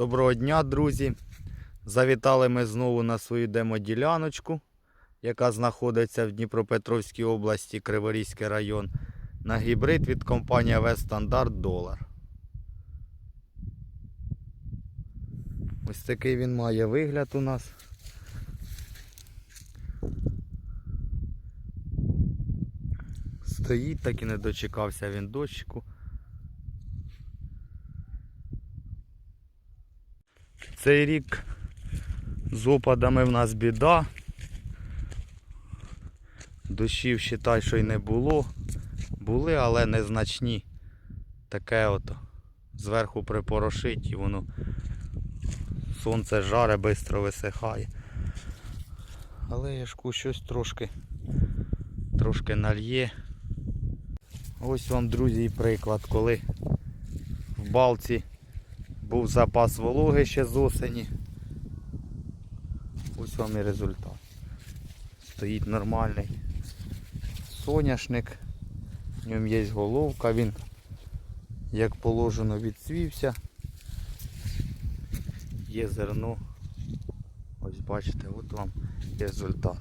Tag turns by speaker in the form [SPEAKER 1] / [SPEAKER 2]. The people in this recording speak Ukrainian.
[SPEAKER 1] Доброго дня, друзі! Завітали ми знову на свою демоділяночку, яка знаходиться в Дніпропетровській області, Криворізький район, на гібрид від компанії Вестандарт Долар. Ось такий він має вигляд у нас. Стоїть, так і не дочекався він дощику. Цей рік з опадами в нас біда. Дощів вважай, що й не було. Були, але незначні. Таке ото. Зверху припорошить і воно сонце жаре, швидко висихає. Але я ж ку- щось трошки трошки нальє. Ось вам, друзі, приклад, коли в балці був запас вологи ще з осені. Ось вам і результат. Стоїть нормальний соняшник. В ньому є головка, він як положено відцвівся. Є зерно. Ось бачите, от вам результат.